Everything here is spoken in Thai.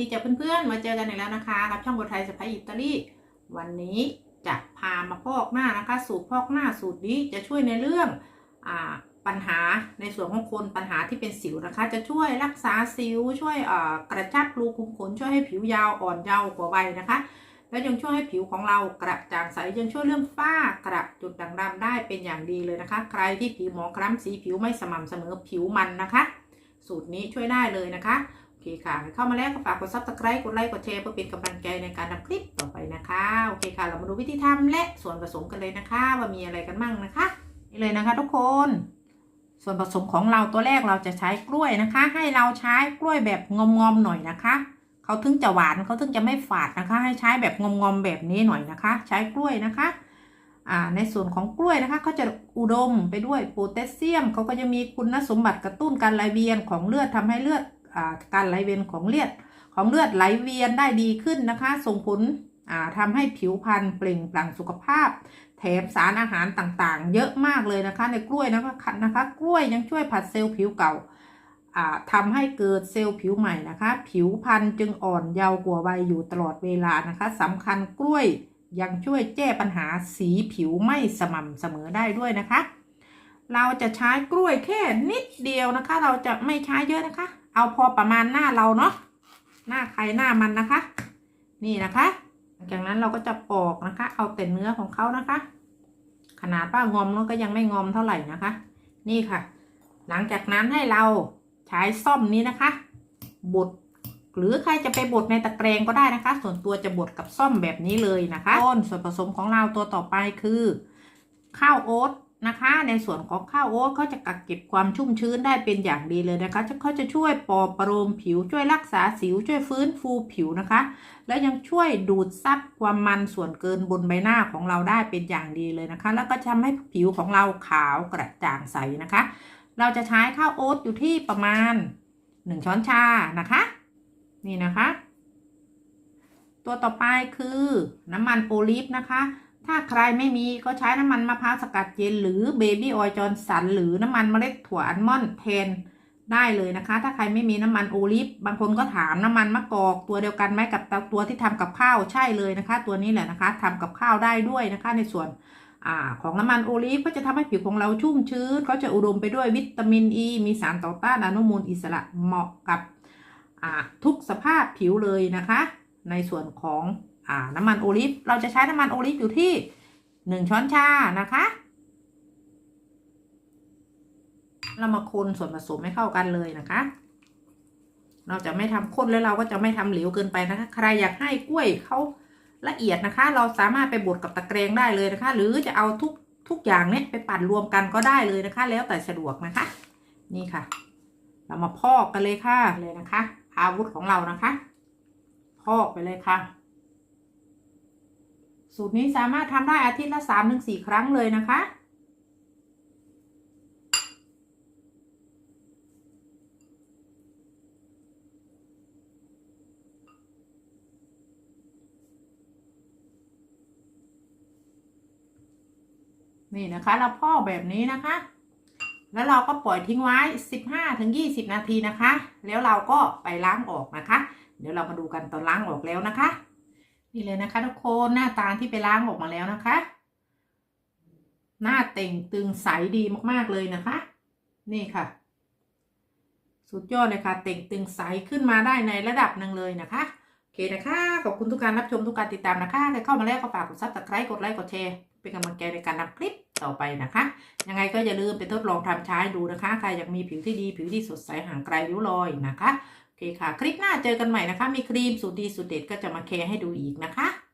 ดีจ้ะเพื่อนๆ มาเจอกันอีกแล้วนะคะ กับช่องบทไทยสไปอิตาลีวันนี้จะพามาพอกหน้านะคะ สูตรพอกหน้าสูตรนี้จะช่วยในเรื่องอปัญหาในส่วนของคนปัญหาที่เป็นสิวนะคะ จะช่วยรักษาสิวช่วยกระชับรูขุมขนช่วยให้ผิวยาวอ่อนเยาว์กว่าวัยนะคะ แล้วยังช่วยให้ผิวของเรากระจ่างใสยังช่วยเรื่องฝ้ากระจุดด่างดำได้เป็นอย่างดีเลยนะคะ ใครที่ผิวหมองคล้ำสีผิวไม่สม่ำเสมอผิวมันนะคะ สูตรนี้ช่วยได้เลยนะคะ เคค่ะ เข้ามาแล้วก็ฝากกด subscribe กดไลค์กดแชร์เพื่อเป็นกำลังใจในการทำคลิปต่อไปนะคะ โอเคค่ะ เรามาดูวิธีทำและส่วนผสมกันเลยนะคะ ว่ามีอะไรกันบ้างนะคะ นี่เลยนะคะ ทุกคน ส่วนผสมของเราตัวแรกเราจะใช้กล้วยนะคะ ให้เราใช้กล้วยแบบงอมๆหน่อยนะคะเขาถึงจะหวานเขาถึงจะไม่ฝาดนะคะ ให้ใช้แบบงอมๆแบบนี้หน่อยนะคะ ใช้กล้วยนะคะในส่วนของกล้วยนะคะเขาจะอุดมไปด้วยโพแทสเซียมเขาก็จะมีคุณสมบัติกระตุ้นการไหลเวียนของเลือดทำให้เลือด การไหลเวียนของเลือดของเลือดไหลเวียนได้ดีขึ้นนะคะ ส่งผลอ่าทำให้ผิวพรรณเปล่งปลั่งสุขภาพ แถมสารอาหารต่างๆ เยอะมากเลยนะคะ ในกล้วยนะคะนะคะ กล้วยยังช่วยผัดเซลล์ผิวเก่าอ่าทำให้เกิดเซลล์ผิวใหม่นะคะ ผิวพรรณจึงอ่อนเยาว์กว่าวัยอยู่ตลอดเวลานะคะสำคัญกล้วยยังช่วยแก้ปัญหาสีผิวไม่สม่ำเสมอได้ด้วยนะคะ เราจะใช้กล้วยแค่นิดเดียวนะคะ เราจะไม่ใช้เยอะนะคะ เอาพอประมาณหน้าเราเนาะหน้าใครหน้ามันนะคะ นี่นะคะหลังจากนั้นเราก็จะปอกนะคะ เอาแต่เนื้อของเขานะคะ ขนาดว่างอมแล้วก็ยังไม่งอมเท่าไหร่นะคะ นี่ค่ะ หลังจากนั้นให้เราใช้ซ่อมนี้นะคะ บดหรือใครจะไปบดในตะแกรงก็ได้นะคะ ส่วนตัวจะบดกับซ่อมแบบนี้เลยนะคะต้นส่วนผสมของเราตัวต่อไปคือ ข้าวโอ๊ต นะคะ ในส่วนของข้าวโอ๊ตเขาจะกักเก็บความชุ่มชื้นได้เป็นอย่างดีเลยนะคะเขาจะช่วยปลอบประโลมผิวช่วยรักษาสิวช่วยฟื้นฟูผิวนะคะ แล้วยังช่วยดูดซับความมันส่วนเกินบนใบหน้าของเราได้เป็นอย่างดีเลยนะคะ แล้วก็ทำให้ผิวของเราขาวกระจ่างใสนะคะ เราจะใช้ข้าวโอ๊ตอยู่ที่ประมาณ 1 ช้อนชานะคะ นี่นะคะ ตัวต่อไปคือน้ำมันโอลิฟนะคะ ถ้าใครไม่มีก็ใช้น้ำมันมะพร้าวสกัดเย็น หรือเบบี้ออยล์จอร์นสันหรือน้ำมันเมล็ดถั่วอัลมอนด์แทนได้เลยนะคะ ถ้าใครไม่มีน้ำมันโอลิฟบางคนก็ถามน้ำมันมะกอกตัวเดียวกันไหมกับตัวที่ทำกับข้าวใช่เลยนะคะ ตัวนี้แหละนะคะทำกับข้าวได้ด้วยนะคะ ในส่วนอของน้ำมันโอลิฟก็จะทำให้ผิวของเราชุ่มชื้นเขาจะอุดมไปด้วยวิตามินอ e, ีมีสารต่อต้านอนุมูลอิสระเหมาะกับทุกสภาพผิวเลยนะคะ ในส่วนของ อ่าน้ำมันโอลิฟเราจะใช้น้ำมันโอลิฟอยู่ที่หนึ่งช้อนชานะคะ เรามาคนส่วนผสมให้เข้ากันเลยนะคะ เราจะไม่ทำข้นแล้วเราก็จะไม่ทำเหลวเกินไปนะคะ ใครอยากให้กล้วยเขาละเอียดนะคะ เราสามารถไปบดกับตะแกรงได้เลยนะคะ หรือจะเอาทุกทุกอย่างเนี้ยไปปั่นรวมกันก็ได้เลยนะคะ แล้วแต่สะดวกนะคะ นี่ค่ะ เรามาพอกกันเลยค่ะเลยนะคะ อาวุธของเรานะคะ พอกไปเลยค่ะ สูตรนี้สามารถทำได้อาทิตย์ละสามถึงสี่ครั้งเลยนะคะ นี่นะคะเราพอกแบบนี้นะคะ แล้วเราก็ปล่อยทิ้งไว้ 15ถึง20 นาทีนะคะ แล้วเราก็ไปล้างออกนะคะ เดี๋ยวเรามาดูกันตอนล้างออกแล้วนะคะ นี่เลยนะคะ ทุกคนหน้าตาที่ไปล้างออกมาแล้วนะคะ หน้าเต่งตึงใสดีมากๆเลยนะคะ นี่ค่ะ สุดยอดเลยค่ะ เต่งตึงใสขึ้นมาได้ในระดับหนึ่งเลยนะคะโอเคนะคะขอบคุณทุกการรับชมทุกการติดตามนะคะใครเข้ามาแล้วก็ฝากกดซับสไครต์กดไลค์กดแชร์เป็นกำลังใจในการทำคลิปต่อไปนะคะ ยังไงก็อย่าลืมไปทดลองทำใช้ดูนะคะ ใครอยากมีผิวที่ดีผิวที่สดใสห่างไกลริ้วรอยนะคะ เคค่ะ คลิปหน้าเจอกันใหม่นะคะ มีครีมสูตรดีสูตรเด็ดก็จะมาแคร์ให้ดูอีกนะคะ